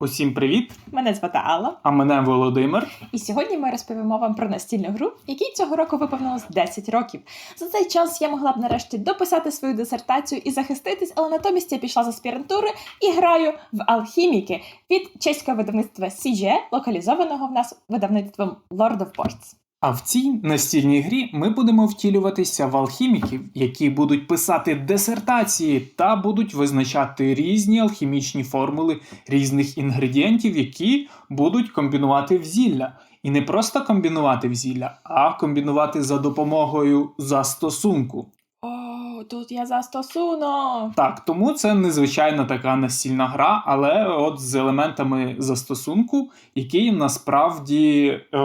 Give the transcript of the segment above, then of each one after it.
Усім привіт! Мене звати Алла, А мене Володимир. і сьогодні ми розповімо вам про настільну гру, якій цього року виповнилось 10 років. За цей час я могла б нарешті дописати свою дисертацію і захиститись, але натомість я пішла з аспірантури і граю в алхіміки від чеського видавництва CGE, локалізованого в нас видавництвом Lord of Boards. А в цій настільній грі ми будемо втілюватися в алхіміків, які будуть писати дисертації та будуть визначати різні алхімічні формули різних інгредієнтів, які будуть комбінувати в зілля. І не просто комбінувати в зілля, а комбінувати за допомогою застосунку. О, тут я застосунок! Так, тому це незвичайна така настільна гра, але от з елементами застосунку, який насправді е,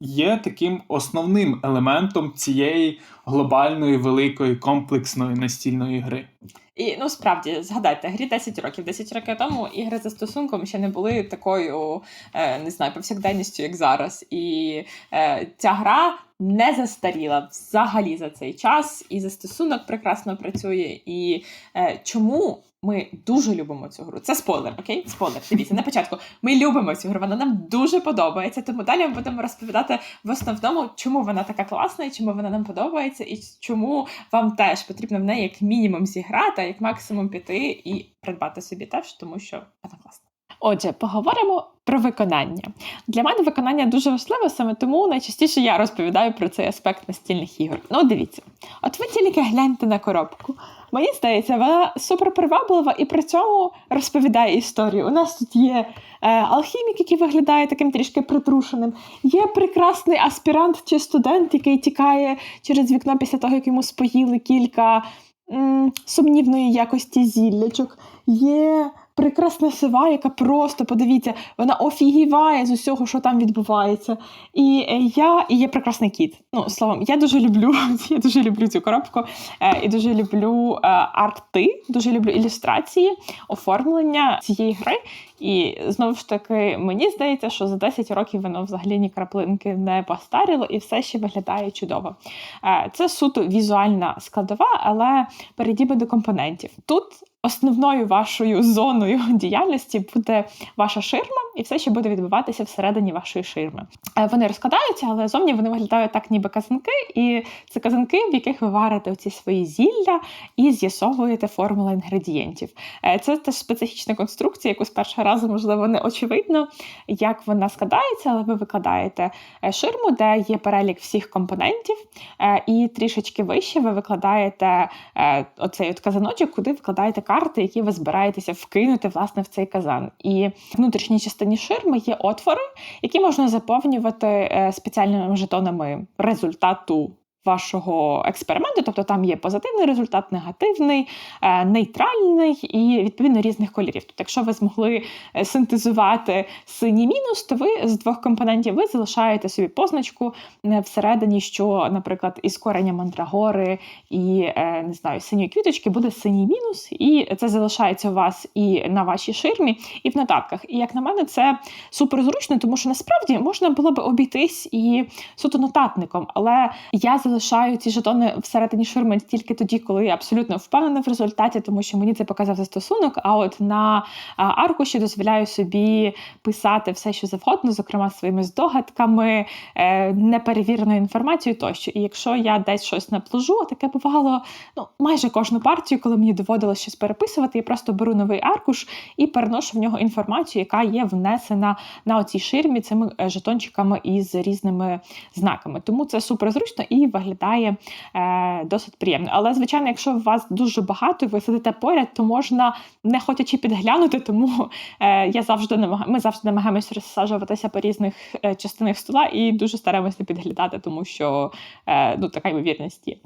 є таким основним елементом цієї глобальної великої комплексної настільної гри. І ну справді згадайте, грі 10 років. 10 років тому ігри за стосунком ще не були такою, е, не знаю, повсякденністю, як зараз. І е, ця гра не застаріла взагалі за цей час, і застосунок прекрасно працює. І е, чому ми дуже любимо цю гру? Це спойлер, окей? Спойлер. Дивіться, на початку. Ми любимо цю гру, вона нам дуже подобається. Тому далі ми будемо розповідати в основному, чому вона така класна, і чому вона нам подобається, і чому вам теж потрібно в неї як мінімум зіграти, а як максимум піти і придбати собі теж, тому що вона класна. Отже, поговоримо про виконання. Для мене виконання дуже важливе, саме тому найчастіше я розповідаю про цей аспект настільних ігор. Ну, дивіться, от ви тільки гляньте на коробку. Мені здається, вона супер приваблива і при цьому розповідає історію. У нас тут є е, алхімік, який виглядає таким трішки притрушеним. Є прекрасний аспірант чи студент, який тікає через вікно після того, як йому споїли кілька м, сумнівної якості зіллячок. Є прекрасна сива, яка просто, подивіться, вона офігіває з усього, що там відбувається. І е, я і є прекрасний кіт. Ну, словом, я дуже люблю, я дуже люблю цю коробку е, і дуже люблю е, арти, дуже люблю ілюстрації, оформлення цієї гри. І знову ж таки, мені здається, що за 10 років воно взагалі ні краплинки не постаріло і все ще виглядає чудово. Е, Це суто візуальна складова, але перейдімо до компонентів. Тут основною вашою зоною діяльності буде ваша ширма, і все ще буде відбуватися всередині вашої ширми. Е, Вони розкладаються, але зовні вони виглядають так, ніби казанки, і це казанки, в яких ви варите оці свої зілля і з'ясовуєте формули інгредієнтів. Е, Це теж специфічна конструкція, яку з першого разу, можливо, не очевидно, як вона складається, але ви викладаєте е, ширму, де є перелік всіх компонентів, е, і трішечки вище ви викладаєте е, оцей от казаночок, куди викладаєте карти, які ви збираєтеся вкинути власне в цей казан. І в внутрішній частині ширми є отвори, які можна заповнювати спеціальними жетонами результату. Вашого експерименту, тобто там є позитивний результат, негативний, е, нейтральний і відповідно різних кольорів. Тобто, якщо ви змогли е, синтезувати синій мінус, то ви з двох компонентів ви залишаєте собі позначку е, всередині, що, наприклад, із кореня мандрагори і не знаю, синьої квіточки буде синій мінус, і це залишається у вас і на вашій ширмі, і в нотатках. І як на мене, це супер зручно, тому що насправді можна було би обійтись і суто нотатником, але я залишаю ці жетони всередині ширми тільки тоді, коли я абсолютно впевнена в результаті, тому що мені це показав застосунок. А от на аркуші дозволяю собі писати все, що завгодно, зокрема своїми здогадками, е, неперевіреною інформацією тощо. І якщо я десь щось наплужу, таке бувало ну, майже кожну партію, коли мені доводилось щось переписувати, я просто беру новий аркуш і переношу в нього інформацію, яка є внесена на оцій ширмі цими е, жетончиками із різними знаками. Тому це супер зручно і виглядає е, досить приємно. Але, звичайно, якщо у вас дуже багато ви сидите поряд, то можна не хотячи підглянути, тому е, я завжди намагаю, ми завжди намагаємося розсаджуватися по різних е, частинах стола і дуже стараємося підглядати, тому що е, ну, така ймовірність є.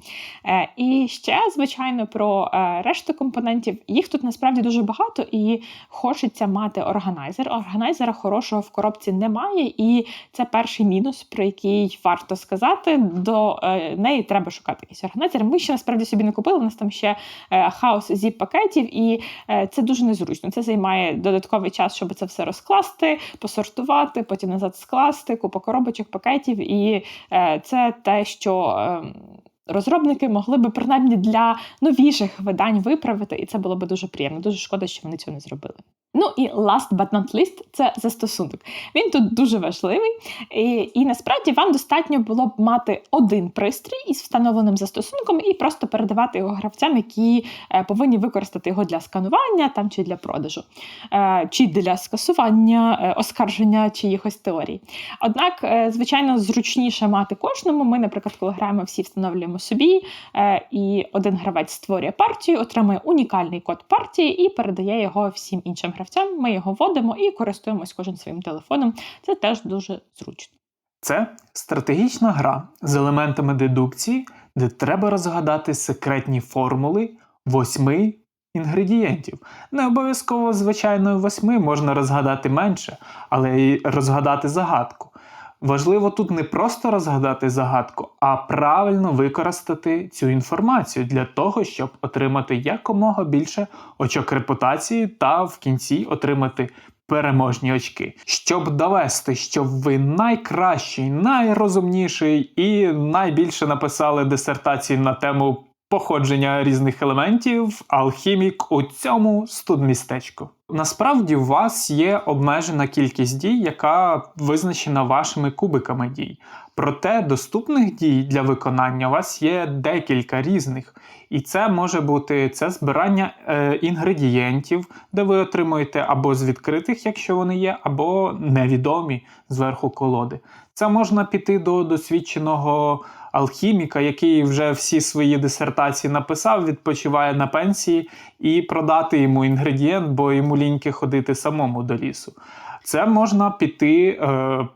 Е, і ще, звичайно, про е, решту компонентів. Їх тут насправді дуже багато, і хочеться мати органайзер. Органайзера хорошого в коробці немає, і це перший мінус, про який варто сказати. До е, неї треба шукати якийсь органайзер. Ми ще насправді собі не купили. У нас там ще е, хаос зіп пакетів, і е, це дуже незручно. Це займає додатковий час, щоб це все розкласти, посортувати, потім назад скласти, купа коробочок, пакетів. І е, це те, що. Е, Розробники могли би принаймні для новіших видань виправити, і це було би дуже приємно. Дуже шкода, що вони цього не зробили. Ну і last but not least – це застосунок. Він тут дуже важливий, і, і насправді вам достатньо було б мати один пристрій із встановленим застосунком і просто передавати його гравцям, які е, повинні використати його для сканування там чи для продажу, е, чи для скасування, е, оскарження чиїхось теорій. Однак, е, звичайно, зручніше мати кожному. Ми, наприклад, коли граємо, всі встановлюємо собі, е, і один гравець створює партію, отримує унікальний код партії і передає його всім іншим гравцям. Ми його вводимо і користуємось кожен своїм телефоном. Це теж дуже зручно. Це стратегічна гра з елементами дедукції, де треба розгадати секретні формули восьми інгредієнтів. Не обов'язково, звичайно, восьми можна розгадати менше, але й розгадати загадку. Важливо тут не просто розгадати загадку, а правильно використати цю інформацію для того, щоб отримати якомога більше очок репутації та в кінці отримати переможні очки, щоб довести, що ви найкращий, найрозумніший і найбільше написали дисертації на тему походження різних елементів, алхімік у цьому студмістечку. Насправді у вас є обмежена кількість дій, яка визначена вашими кубиками дій. Проте доступних дій для виконання у вас є декілька різних. І це може бути це збирання е, інгредієнтів, де ви отримуєте або з відкритих, якщо вони є, або невідомі зверху колоди. Це можна піти до досвідченого алхіміка, який вже всі свої дисертації написав, відпочиває на пенсії, і продати йому інгредієнт, бо йому ліньки ходити самому до лісу. Це можна піти. Е,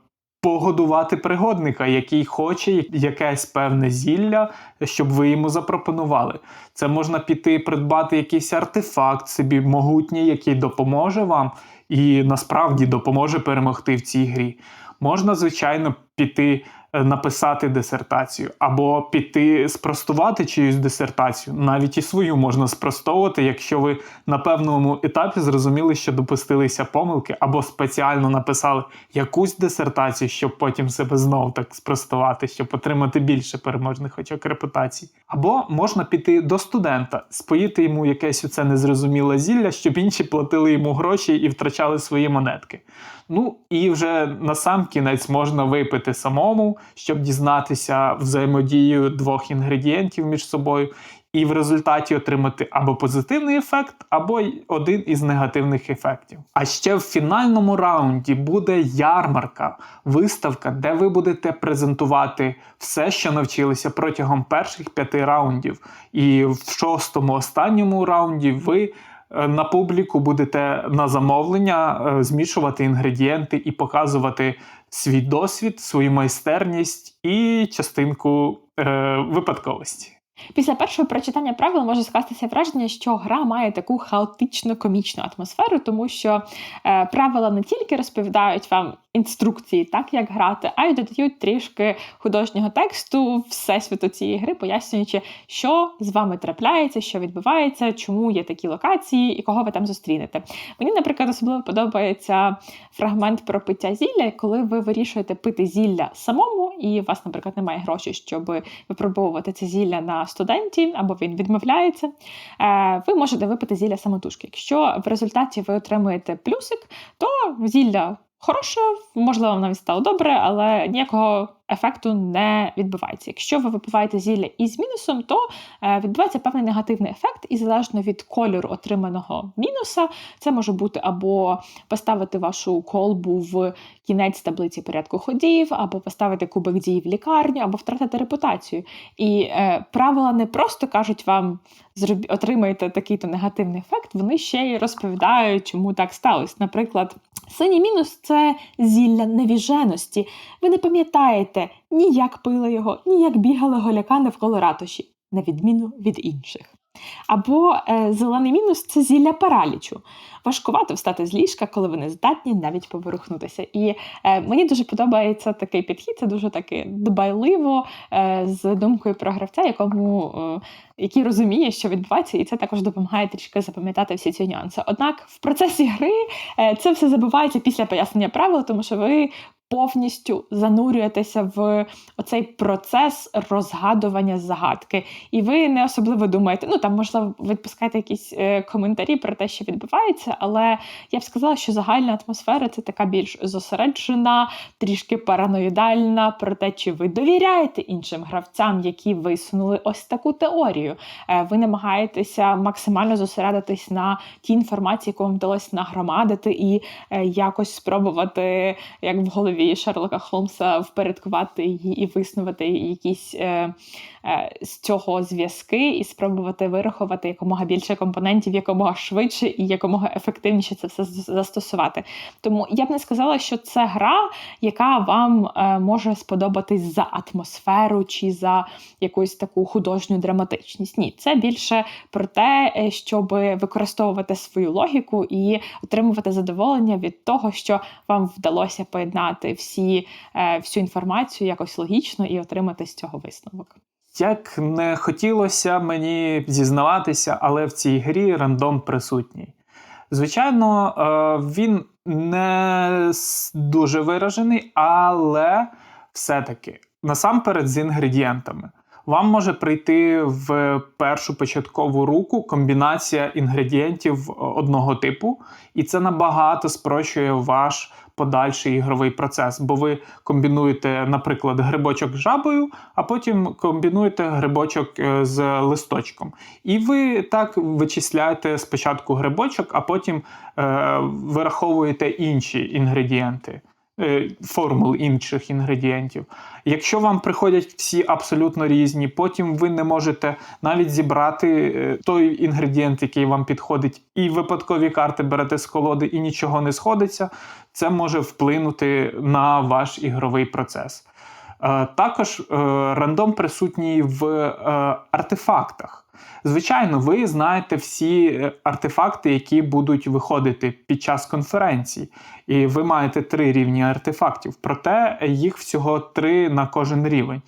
Погодувати пригодника, який хоче якесь певне зілля, щоб ви йому запропонували. Це можна піти придбати якийсь артефакт собі могутній, який допоможе вам і насправді допоможе перемогти в цій грі. Можна, звичайно, піти написати дисертацію, або піти спростувати чиюсь дисертацію. Навіть і свою можна спростовувати, якщо ви на певному етапі зрозуміли, що допустилися помилки, або спеціально написали якусь дисертацію, щоб потім себе знову так спростувати, щоб отримати більше переможних очок репутації. Або можна піти до студента, споїти йому якесь оце незрозуміле зілля, щоб інші платили йому гроші і втрачали свої монетки. Ну і вже на сам кінець можна випити самому, щоб дізнатися взаємодію двох інгредієнтів між собою, і в результаті отримати або позитивний ефект, або один із негативних ефектів. А ще в фінальному раунді буде ярмарка, виставка, де ви будете презентувати все, що навчилися протягом перших п'яти раундів. І в шостому останньому раунді ви е, на публіку будете на замовлення е, змішувати інгредієнти і показувати свій досвід, свою майстерність і частинку е, випадковості. Після першого прочитання правил може скластися враження, що гра має таку хаотично комічну атмосферу, тому що е, правила не тільки розповідають вам інструкції, так як грати, а й додають трішки художнього тексту всесвіту цієї гри, пояснюючи, що з вами трапляється, що відбувається, чому є такі локації і кого ви там зустрінете. Мені, наприклад, особливо подобається фрагмент про пиття зілля, коли ви вирішуєте пити зілля самому, і у вас, наприклад, немає грошей, щоб випробовувати це зілля на студенті, або він відмовляється. Е, ви можете випити зілля самотужки. Якщо в результаті ви отримуєте плюсик, то зілля хороше, можливо, навіть стало добре, але ніякого ефекту не відбувається. Якщо ви випиваєте зілля із мінусом, то е, відбувається певний негативний ефект, і залежно від кольору отриманого мінуса, це може бути або поставити вашу колбу в кінець таблиці порядку ходів, або поставити кубик дій в лікарню, або втратити репутацію. І е, правила не просто кажуть вам отримаєте такий-то негативний ефект, вони ще й розповідають, чому так сталося. Наприклад, синій мінус це зілля невіженості. Ви не пам'ятаєте ні як пили його, ні як бігали голяка навколо ратуші, на відміну від інших. Або е, зелений мінус це зілля паралічу. Важкувато встати з ліжка, коли ви не здатні навіть поворухнутися. І е, мені дуже подобається такий підхід, це дуже таки дбайливо е, з думкою про гравця, якому, е, який розуміє, що відбувається, і це також допомагає трішки запам'ятати всі ці нюанси. Однак в процесі гри е, це все забувається після пояснення правил, тому що ви повністю занурюєтеся в оцей процес розгадування загадки. І ви не особливо думаєте, ну там, можливо, відпускаєте якісь е, коментарі про те, що відбувається, але я б сказала, що загальна атмосфера це така більш зосереджена, трішки параноїдальна про те, чи ви довіряєте іншим гравцям, які висунули ось таку теорію. Е, ви намагаєтеся максимально зосередитись на тій інформації, яку вам вдалося нагромадити, і е, якось спробувати, як в голові Шерлока Холмса, впорядкувати її і виснувати якісь е, е, з цього зв'язки, і спробувати вирахувати якомога більше компонентів, якомога швидше і якомога ефективніше це все застосувати. Тому я б не сказала, що це гра, яка вам е, може сподобатись за атмосферу чи за якусь таку художню драматичність. Ні, це більше про те, е, щоб використовувати свою логіку і отримувати задоволення від того, що вам вдалося поєднати всі, е, всю інформацію якось логічно і отримати з цього висновок. Як не хотілося мені зізнаватися, але в цій грі рандом присутній. Звичайно, е, він не дуже виражений, але все-таки насамперед з інгредієнтами. Вам може прийти в першу початкову руку комбінація інгредієнтів одного типу, і це набагато спрощує ваш подальший ігровий процес, бо ви комбінуєте, наприклад, грибочок з жабою, а потім комбінуєте грибочок е, з листочком. І ви так вичисляєте спочатку грибочок, а потім е, вираховуєте інші інгредієнти. Е, Формул інших інгредієнтів. Якщо вам приходять всі абсолютно різні, потім ви не можете навіть зібрати е, той інгредієнт, який вам підходить, і випадкові карти берете з колоди, і нічого не сходиться, це може вплинути на ваш ігровий процес. Е, Також е, рандом присутній в е, артефактах. Звичайно, ви знаєте всі артефакти, які будуть виходити під час конференції. І ви маєте три рівні артефактів, проте їх всього три на кожен рівень.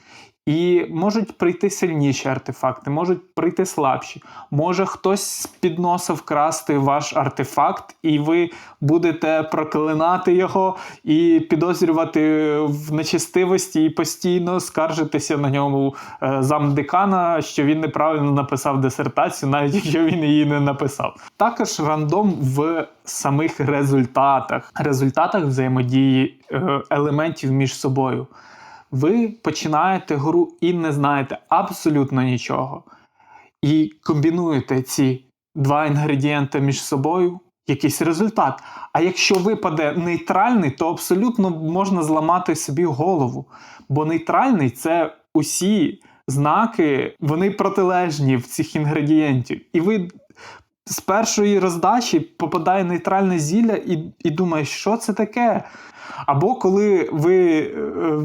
І можуть прийти сильніші артефакти, можуть прийти слабші. Може хтось з під носа вкрасти ваш артефакт, і ви будете проклинати його і підозрювати в нечистивості, і постійно скаржитися на ньому е, замдекана, що він неправильно написав дисертацію, навіть якщо він її не написав. Також рандом в самих результатах, результатах взаємодії е, елементів між собою. Ви починаєте гру і не знаєте абсолютно нічого. І комбінуєте ці два інгредієнти між собою, якийсь результат. А якщо випаде нейтральний, то абсолютно можна зламати собі голову. Бо нейтральний це усі знаки, вони протилежні в цих інгредієнтів. І ви з першої роздачі попадає нейтральне зілля і, і думаєш, що це таке? Або коли ви е,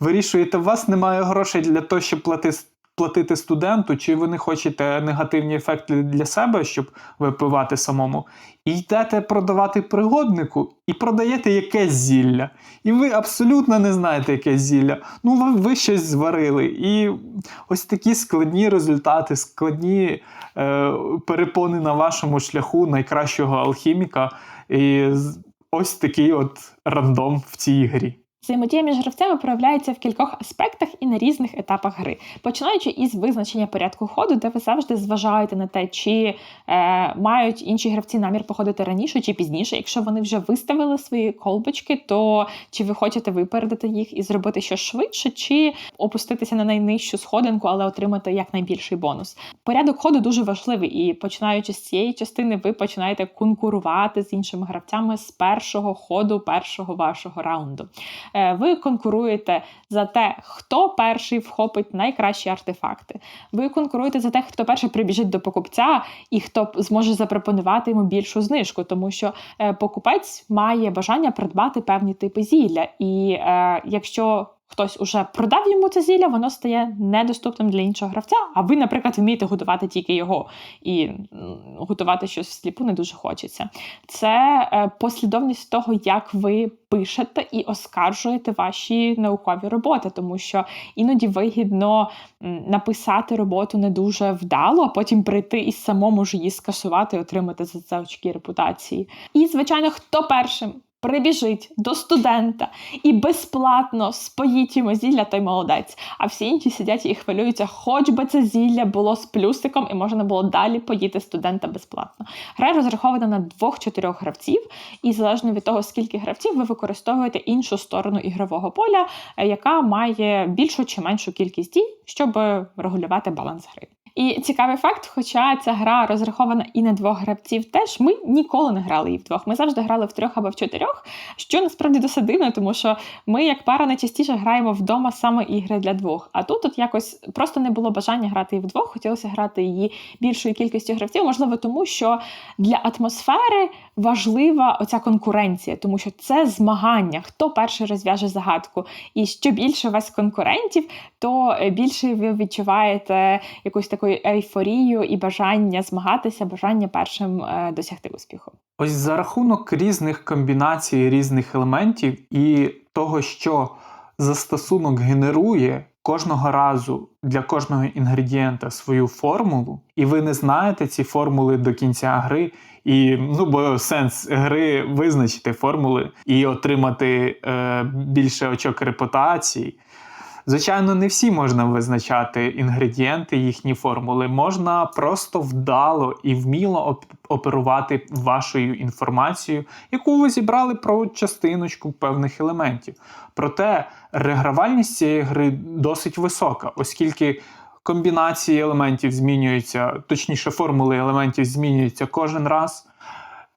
вирішуєте, у вас немає грошей для того, щоб плати, платити студенту, чи ви не хочете негативні ефекти для себе, щоб випивати самому, і йдете продавати пригоднику і продаєте якесь зілля. І ви абсолютно не знаєте, яке зілля. Ну, ви, ви щось зварили. І ось такі складні результати, складні е, перепони на вашому шляху найкращого алхіміка. І ось такий от рандом в цій грі. Взаємодія між гравцями проявляється в кількох аспектах і на різних етапах гри, починаючи із визначення порядку ходу, де ви завжди зважаєте на те, чи е, мають інші гравці намір походити раніше чи пізніше. Якщо вони вже виставили свої колбочки, то чи ви хочете випередити їх і зробити щось швидше, чи опуститися на найнижчу сходинку, але отримати якнайбільший бонус. Порядок ходу дуже важливий, і починаючи з цієї частини, ви починаєте конкурувати з іншими гравцями з першого ходу першого вашого раунду. Е, Ви конкуруєте за те, хто перший вхопить найкращі артефакти. Ви конкуруєте за те, хто перший прибіжить до покупця і хто зможе запропонувати йому більшу знижку, тому що е, покупець має бажання придбати певні типи зілля. І е, якщо хтось уже продав йому це зілля, воно стає недоступним для іншого гравця. А ви, наприклад, вмієте готувати тільки його, і готувати щось всліпу не дуже хочеться. Це е, послідовність того, як ви пишете і оскаржуєте ваші наукові роботи, тому що іноді вигідно написати роботу не дуже вдало, а потім прийти і самому ж її скасувати, отримати за це очки репутації. І, звичайно, хто першим прибіжить до студента і безплатно споїть йому зілля, той молодець. А всі інші сидять і хвилюються, хоч би це зілля було з плюсиком, і можна було далі поїти студента безплатно. Гра розрахована на двох-чотирьох гравців, і залежно від того, скільки гравців, ви використовуєте іншу сторону ігрового поля, е, яка має більшу чи меншу кількість дій, щоб регулювати баланс гри. І цікавий факт, хоча ця гра розрахована і на двох гравців, теж ми ніколи не грали її вдвох. Ми завжди грали в трьох або в чотирьох, що насправді досить дивно, тому що ми, як пара, найчастіше граємо вдома саме ігри для двох. А тут от якось просто не було бажання грати її вдвох, хотілося грати її більшою кількістю гравців. Можливо, тому що для атмосфери важлива оця конкуренція, тому що це змагання, хто перший розв'яже загадку. І що більше у вас конкурентів, то е, більше ви відчуваєте якусь таку ейфорію і бажання змагатися, бажання першим е, досягти успіху. Ось за рахунок різних комбінацій, різних елементів і того, що застосунок генерує кожного разу для кожного інгредієнта свою формулу, і ви не знаєте ці формули до кінця гри. І ну, бо сенс гри визначити формули і отримати е, більше очок репутації. Звичайно, не всі можна визначати інгредієнти, їхні формули. Можна просто вдало і вміло оперувати вашою інформацією, яку ви зібрали про частиночку певних елементів. Проте регравальність цієї гри досить висока, оскільки комбінації елементів змінюються, точніше, формули елементів змінюються кожен раз.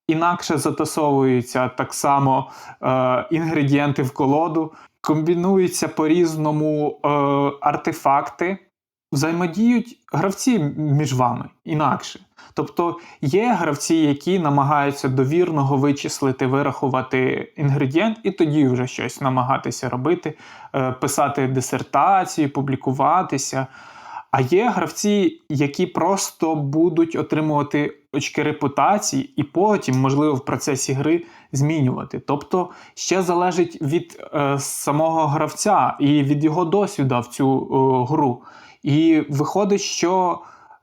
Інакше затасовуються так само е, інгредієнти в колоду, комбінуються по-різному е, артефакти, взаємодіють гравці між вами інакше. Тобто є гравці, які намагаються довірного вичислити, вирахувати інгредієнт, і тоді вже щось намагатися робити, е, писати дисертації, публікуватися. А є гравці, які просто будуть отримувати очки репутації, і потім, можливо, в процесі гри змінювати. Тобто ще залежить від е, самого гравця і від його досвіду в цю е, гру. І виходить, що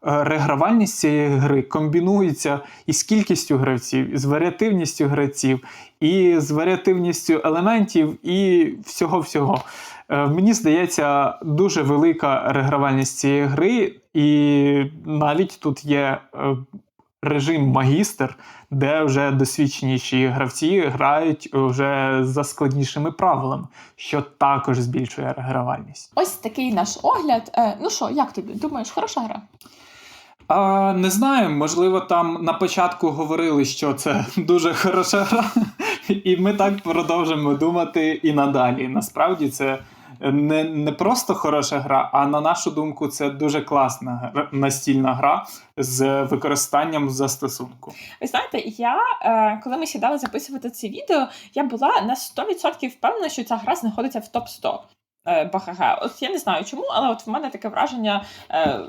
е, регравальність цієї гри комбінується із кількістю гравців, і з варіативністю гравців, і з варіативністю елементів, і всього-всього. Е, Мені здається, дуже велика регравальність цієї гри, і навіть тут є е, режим магістр, де вже досвідченіші гравці грають вже за складнішими правилами, що також збільшує регравальність. Ось такий наш огляд. Е, ну що, як тобі? Думаєш, хороша гра? А, не знаю, можливо, там на початку говорили, що це дуже хороша гра, і ми так продовжимо думати і надалі. Насправді це не, не просто хороша гра, а на нашу думку, це дуже класна настільна гра з використанням застосунку. Ви знаєте, я е, коли ми сідали записувати це відео, я була на 100% впевнена, що ця гра знаходиться в топ 100 е, БХГ. От я не знаю чому, але от в мене таке враження. Е,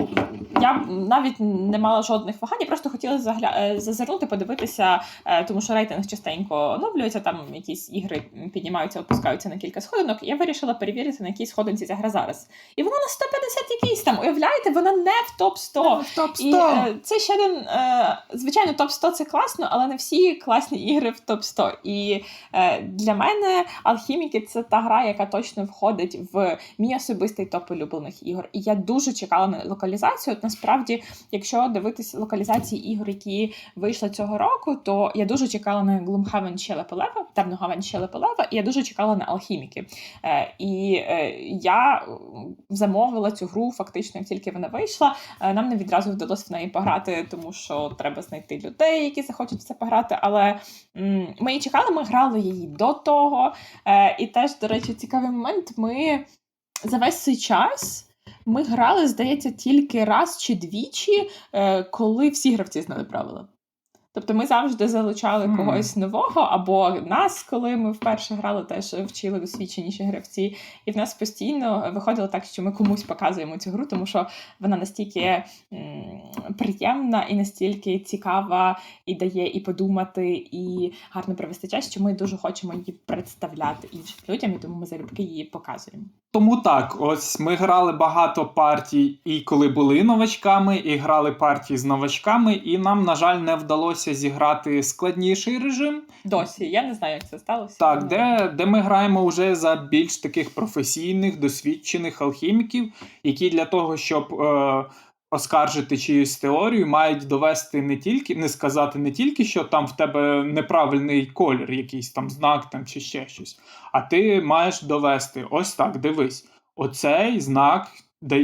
я навіть не мала жодних вагань, я просто хотіла загля... е, зазирнути, подивитися, е, тому що рейтинг частенько оновлюється, там якісь ігри піднімаються, опускаються на кілька сходинок. Я вирішила перевірити, на якій сходинці ця гра зараз. І вона на 150 якийсь там. Уявляєте, вона не в топ 100 топ і е, це ще один, е, звичайно, топ 100 це класно, але не всі класні ігри в топ 100 І е, для мене Алхіміки це та гра, яка точно входить в мій особистий топ улюблених ігор. І я дуже чекала на локалізацію. От насправді, якщо дивитися локалізації ігор, які вийшли цього року, то я дуже чекала на Gloomhaven ще Лепелева, Темногаven ще Лепелева, і я дуже чекала на Алхіміки. Е, і е, я замовила цю гру фактично, як тільки вона вийшла. Е, Нам не відразу вдалося в неї пограти, тому що треба знайти людей, які захочуть в це пограти. Але м, ми її чекали, ми грали її до того. Е, І теж, до речі, цікавий момент. Ми за весь цей час. Ми грали, здається, тільки раз чи двічі, е, коли всі гравці знали правила. Тобто ми завжди залучали Мгм. когось нового, або нас, коли ми вперше грали, теж вчили досвідченіші гравці. І в нас постійно виходило так, що ми комусь показуємо цю гру, тому що вона настільки м, приємна і настільки цікава, і дає і подумати, і гарно провести час, що ми дуже хочемо її представляти іншим людям, і тому ми залюбки її показуємо. Тому так, ось ми грали багато партій, і коли були новачками, і грали партії з новачками, і нам, на жаль, не вдалося вдалося зіграти складніший режим, Досі. Я не знаю, як це сталося. так, де, де ми граємо вже за більш таких професійних, досвідчених алхіміків, які для того, щоб е, оскаржити чиюсь теорію, мають довести не тільки, не сказати не тільки, що там в тебе неправильний колір, якийсь там знак там, чи ще щось, а ти маєш довести: ось так, дивись, оцей знак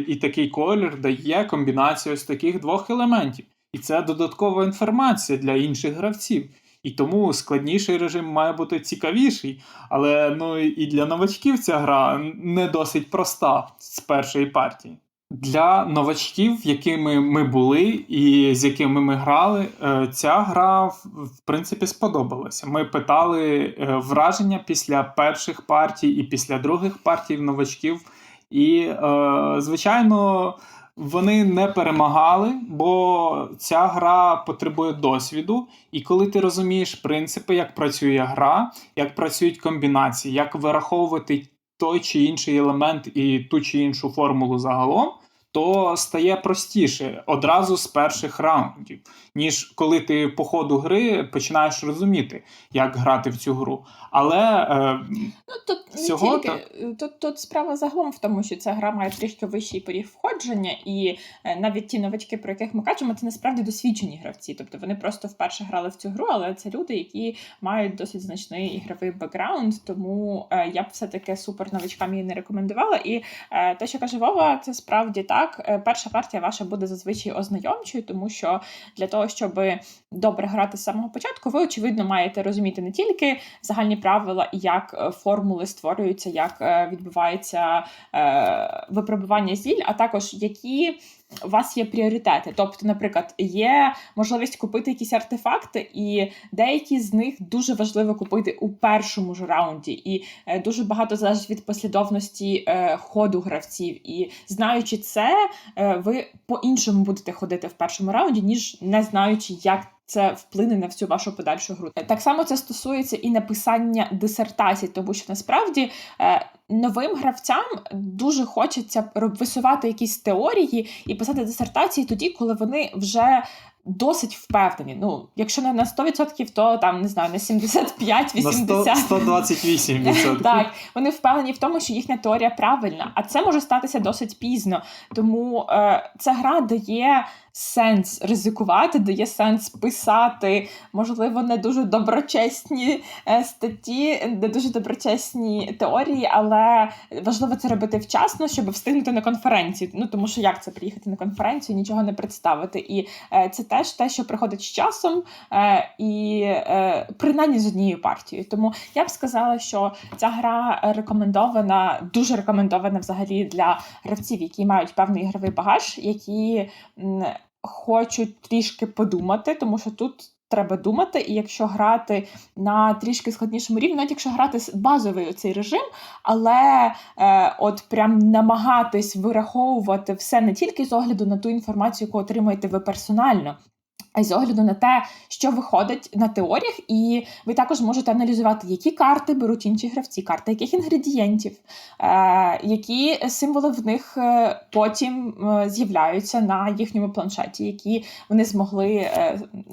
і такий колір дає комбінацію з таких двох елементів. І це додаткова інформація для інших гравців. І тому складніший режим має бути цікавіший, але ну і для новачків ця гра не досить проста з першої партії. Для новачків, якими ми були і з якими ми грали, е, ця гра в принципі сподобалася. Ми питали е, враження після перших партій і після других партій новачків. І, е, звичайно, вони не перемагали, бо ця гра потребує досвіду. І коли ти розумієш принципи, як працює гра, як працюють комбінації, як вираховувати той чи інший елемент і ту чи іншу формулу загалом, то стає простіше одразу з перших раундів, ніж коли ти по ходу гри починаєш розуміти, як грати в цю гру. Але е, Ну, тут не Всього тільки тут, тут справа загалом в тому, що ця гра має трішки вищий поріг входження, і е, навіть ті новачки, про яких ми кажемо, це насправді досвідчені гравці. Тобто вони просто вперше грали в цю гру, але це люди, які мають досить значний ігровий бекграунд. Тому е, я б все-таки супер новачкам її не рекомендувала. І е, те, що каже Вова, це справді так. Е, перша партія ваша буде зазвичай ознайомчою, тому що для того, щоб добре грати з самого початку, ви очевидно маєте розуміти не тільки загальні правила і як е, формули створюються, як е, відбувається випробування зіль, а також які у вас є пріоритети. Тобто, наприклад, є можливість купити якісь артефакти, і деякі з них дуже важливо купити у першому ж раунді. І е, дуже багато залежить від послідовності е, ходу гравців. І знаючи це, е, ви по-іншому будете ходити в першому раунді, ніж не знаючи, як це вплине на всю вашу подальшу гру. Так само це стосується і написання дисертацій, тому що насправді новим гравцям дуже хочеться висувати якісь теорії і писати дисертації тоді, коли вони вже. Досить впевнені. Ну, якщо не на 100%, то там не знаю, на 75-80%. на 100, 128%. Так, вони впевнені в тому, що їхня теорія правильна, а це може статися досить пізно. Тому е, ця гра дає сенс ризикувати, дає сенс писати, можливо, не дуже доброчесні е, статті, не дуже доброчесні теорії, але важливо це робити вчасно, щоб встигнути на конференцію. Ну тому що як це приїхати на конференцію, нічого не представити. І е, це теж те, що приходить з часом, е, і е, принаймні з однією партією. Тому я б сказала, що ця гра рекомендована, дуже рекомендована взагалі для гравців, які мають певний ігровий багаж, які хочуть трішки подумати, тому що тут. Треба думати, і якщо грати на трішки складнішому рівні, навіть якщо грати базовий цей режим, але е, от прям намагатись вираховувати все не тільки з огляду на ту інформацію, яку отримуєте ви персонально, а й з огляду на те, що виходить на теоріях, і ви також можете аналізувати, які карти беруть інші гравці, карти яких інгредієнтів, е, які символи в них е, потім е, з'являються на їхньому планшеті, які вони змогли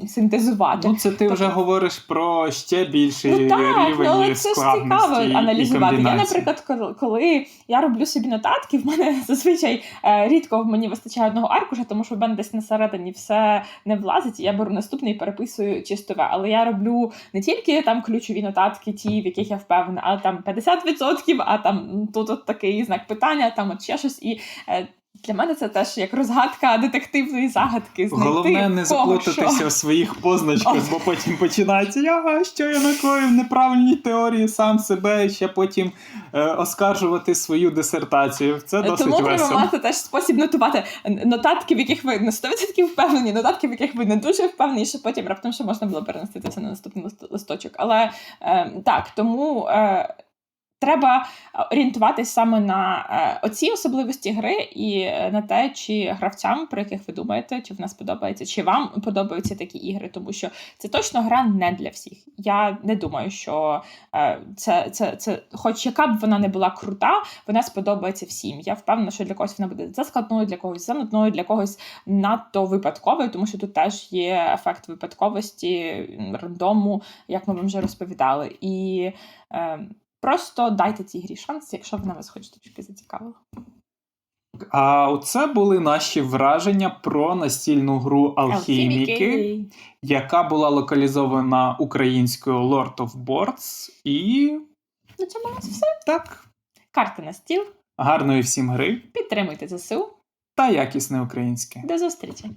синтезувати. Ну, це ти вже говориш про ще більший Ну так, рівень ну, але це ж цікаво аналізувати. Я, наприклад, коли, я роблю собі нотатки, в мене зазвичай рідко в мені вистачає одного аркуша, тому що в мене десь на середині все не влазить. І Я беру наступний і переписую чистове. Але я роблю не тільки там ключові нотатки, ті, в яких я впевнена, а там 50%, а там тут от такий знак питання, там от ще щось. І е, для мене це теж як розгадка детективної загадки. Знайти Головне не заплутатися в своїх позначках, бо потім починається я що я накоїв неправильні теорії сам себе, і ще потім е, оскаржувати свою дисертацію. Це досить Тому треба мати теж спосіб нотувати нотатки, в яких ви на 100% впевнені, нотатки, в яких ви не дуже впевнені, що потім раптом ще можна було перенести це на наступний листочок. Але е, так, тому. Е, треба орієнтуватись саме на е, оці особливості гри і е, на те, чи гравцям, про яких ви думаєте, чи в нас подобається, чи вам подобаються такі ігри, тому що це точно гра не для всіх. Я не думаю, що е, це, це, це, хоч яка б вона не була крута, вона сподобається всім. Я впевнена, що для когось вона буде заскладною, для когось занудною, для когось надто випадковою, тому що тут теж є ефект випадковості, рандому, як ми вам вже розповідали. І е, просто дайте цій грі шанс, якщо вона вас хоч трішки зацікавила. А оце були наші враження про настільну гру Алхіміки, яка була локалізована українською Lord of Boards. І На цьому у нас все. так, Карти на стіл. гарної всім гри Підтримуйте ЗСУ. та якісне українське. До зустрічі!